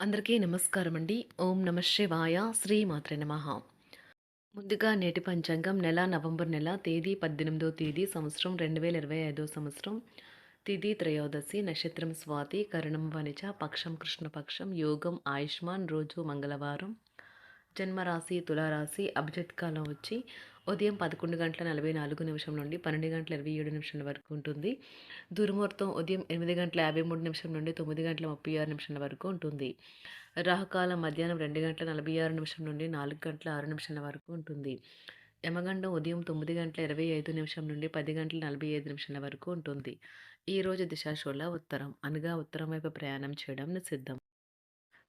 అందరికీ నమస్కారం అండి. ఓం నమ శివాయ. శ్రీ మాత్ర నమ. ముందుగా నేటి పంచాంగం నెల నవంబర్ నెల తేదీ పద్దెనిమిదో తేదీ సంవత్సరం రెండు వేల ఇరవై ఐదో సంవత్సరం. తిథి త్రయోదశి నక్షత్రం స్వాతి కరణం వనిజ పక్షం కృష్ణపక్షం యోగం ఆయుష్మాన్ రోజు మంగళవారం. జన్మరాశి తులారాశి అభిజిత్ కాలం వచ్చి ఉదయం పదకొండు గంటల నలభై నాలుగు నిమిషం నుండి పన్నెండు గంటల ఇరవై ఏడు నిమిషాల వరకు ఉంటుంది. దుర్ముహూర్తం ఉదయం ఎనిమిది గంటల యాభై మూడు నిమిషం నుండి తొమ్మిది గంటల ముప్పై ఆరు నిమిషాల వరకు ఉంటుంది. రాహుకాలం మధ్యాహ్నం రెండు గంటల నలభై ఆరు నిమిషం నుండి నాలుగు గంటల ఆరు నిమిషాల వరకు ఉంటుంది. యమగండం ఉదయం తొమ్మిది గంటల ఇరవై ఐదు నిమిషం నుండి పది గంటల నలభై ఐదు నిమిషాల వరకు ఉంటుంది. ఈరోజు దిశాశోళ ఉత్తరం అనగా ఉత్తరం వైపు ప్రయాణం చేయడం నిషిద్ధం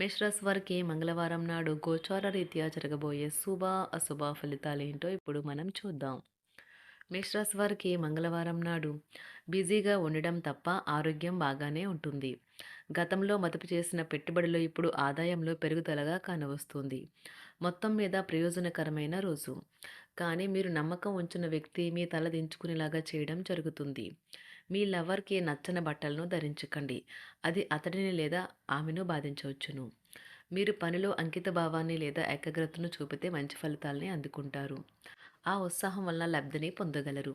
మేషరాశి వారికి మంగళవారం నాడు గోచార రీత్యా జరగబోయే శుభ అశుభ ఫలితాలు ఏంటో ఇప్పుడు మనం చూద్దాం. మేషరాశి వారికి మంగళవారం నాడు బిజీగా ఉండడం తప్ప ఆరోగ్యం బాగానే ఉంటుంది. గతంలో మదుపు చేసిన పెట్టుబడులు ఇప్పుడు ఆదాయంలో పెరుగుదలగా కానవస్తుంది. మొత్తం మీద ప్రయోజనకరమైన రోజు. కానీ మీరు నమ్మకం ఉంచిన వ్యక్తి మీ తల దించుకునేలాగా చేయడం జరుగుతుంది. మీ లవర్కి నచ్చని బట్టలను ధరించకండి. అది అతడిని లేదా ఆమెను బాధించవచ్చును. మీరు పనిలో అంకిత భావాన్ని లేదా ఏకాగ్రతను చూపితే మంచి ఫలితాలని అందుకుంటారు. ఆ ఉత్సాహం వల్ల లబ్ధిని పొందగలరు.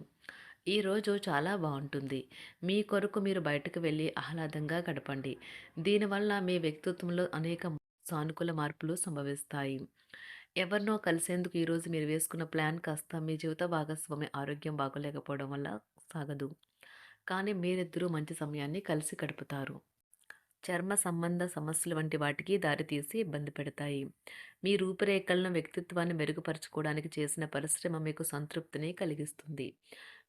ఈరోజు చాలా బాగుంటుంది. మీ కొరకు మీరు బయటకు వెళ్ళి ఆహ్లాదంగా గడపండి. దీనివల్ల మీ వ్యక్తిత్వంలో అనేక సానుకూల మార్పులు సంభవిస్తాయి. ఎవరినో కలిసేందుకు ఈరోజు మీరు వేసుకున్న ప్లాన్ కాస్త మీ జీవిత భాగస్వామి ఆరోగ్యం బాగోలేకపోవడం వల్ల సాగదు. కానీ మీరిద్దరూ మంచి సమయాన్ని కలిసి గడుపుతారు. చర్మ సంబంధ సమస్యలు వంటి వాటికి దారితీసి ఇబ్బంది పెడతాయి. మీ రూపురేఖలను వ్యక్తిత్వాన్ని మెరుగుపరచుకోవడానికి చేసిన పరిశ్రమ మీకు సంతృప్తిని కలిగిస్తుంది.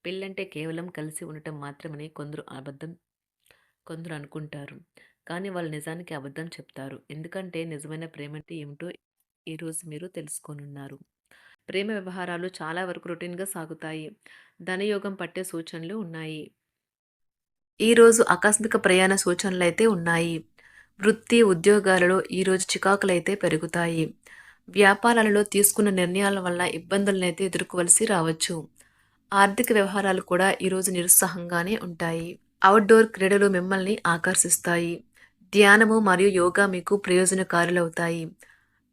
పెళ్ళంటే కేవలం కలిసి ఉండటం మాత్రమని కొందరు అబద్ధం కొందరు అనుకుంటారు. కానీ వాళ్ళు నిజానికి అబద్ధం చెప్తారు. ఎందుకంటే నిజమైన ప్రేమ అంటే ఏమిటో ఈరోజు మీరు తెలుసుకోనున్నారు. ప్రేమ వ్యవహారాలు చాలా వరకు రొటీన్గా సాగుతాయి. ధనయోగం పట్టే సూచనలు ఉన్నాయి. ఈరోజు ఆకస్మిక ప్రయాణ సూచనలు అయితే ఉన్నాయి. వృత్తి ఉద్యోగాలలో ఈరోజు చికాకులైతే పెరుగుతాయి. వ్యాపారాలలో తీసుకున్న నిర్ణయాల వల్ల ఇబ్బందులనైతే ఎదుర్కోవలసి రావచ్చు. ఆర్థిక వ్యవహారాలు కూడా ఈరోజు నిరుత్సాహంగానే ఉంటాయి. అవుట్డోర్ క్రీడలు మిమ్మల్ని ఆకర్షిస్తాయి. ధ్యానము మరియు యోగా మీకు ప్రయోజనకారులవుతాయి.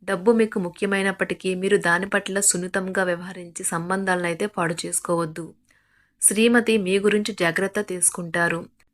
డబ్బు మీకు ముఖ్యమైనప్పటికీ మీరు దాని పట్ల సున్నితంగా వ్యవహరించి సంబంధాలను అయితే పాడు చేసుకోవద్దు. శ్రీమతి మీ గురించి జాగ్రత్త తీసుకుంటారు.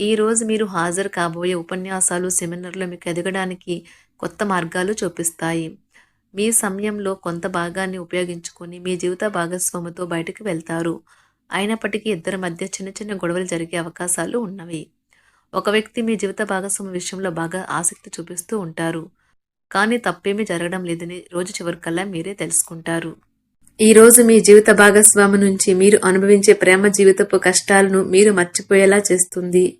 ఈరోజు మీరు హాజరు కాబోయే ఉపన్యాసాలు సెమినార్లు మీకు ఎదగడానికి కొత్త మార్గాలు చూపిస్తాయి. మీ సమయంలో కొంత భాగాన్ని ఉపయోగించుకొని మీ జీవిత భాగస్వామితో బయటకు వెళ్తారు. అయినప్పటికీ ఇద్దరి మధ్య చిన్న చిన్న గొడవలు జరిగే అవకాశాలు ఉన్నవి. ఒక వ్యక్తి మీ జీవిత భాగస్వామి విషయంలో బాగా ఆసక్తి చూపిస్తూ ఉంటారు. కానీ తప్పేమీ జరగడం లేదని రోజు చివరికల్లా మీరే తెలుసుకుంటారు. ఈరోజు మీ జీవిత భాగస్వామి నుంచి మీరు అనుభవించే ప్రేమ జీవితపు కష్టాలను మీరు మర్చిపోయేలా చేస్తుంది.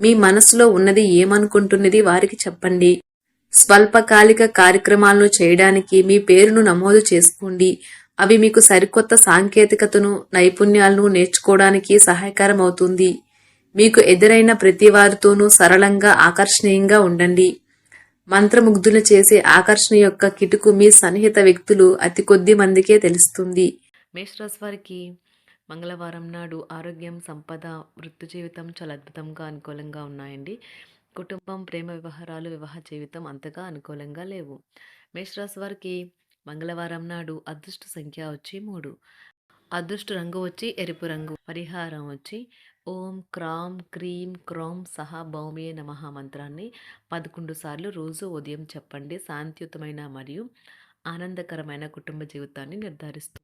మీ మనసులో ఉన్నది ఏమనుకుంటున్నది వారికి చెప్పండి. స్వల్పకాలిక కార్యక్రమాలను చేయడానికి మీ పేరును నమోదు చేసుకోండి. అవి మీకు సరికొత్త సాంకేతికతను నైపుణ్యాలను నేర్చుకోవడానికి సహాయకరం అవుతుంది మీకు ఎదురైన ప్రతి వారితోనూ సరళంగా ఆకర్షణీయంగా ఉండండి. మంత్రముగ్ధులు చేసే ఆకర్షణ యొక్క కిటుకు మీ సన్నిహిత వ్యక్తులు అతి కొద్ది మందికే తెలుస్తుంది. మేషరాశి వారికి మంగళవారం నాడు ఆరోగ్యం సంపద వృత్తి జీవితం చాలా అద్భుతంగా అనుకూలంగా ఉన్నాయండి. కుటుంబం ప్రేమ వ్యవహారాలు వివాహ జీవితం అంతగా అనుకూలంగా లేవు. మేషరాశి వారికి మంగళవారం నాడు అదృష్ట సంఖ్య వచ్చి మూడు. అదృష్ట రంగు వచ్చి ఎరుపు రంగు. పరిహారం వచ్చి ఓం క్రామ్ క్రీం క్రోమ్ సహా భౌమే నమ మంత్రాన్ని పదకొండు సార్లు రోజు ఉదయం చెప్పండి. శాంతియుతమైన మరియు ఆనందకరమైన కుటుంబ జీవితాన్ని నిర్ధారిస్తుంది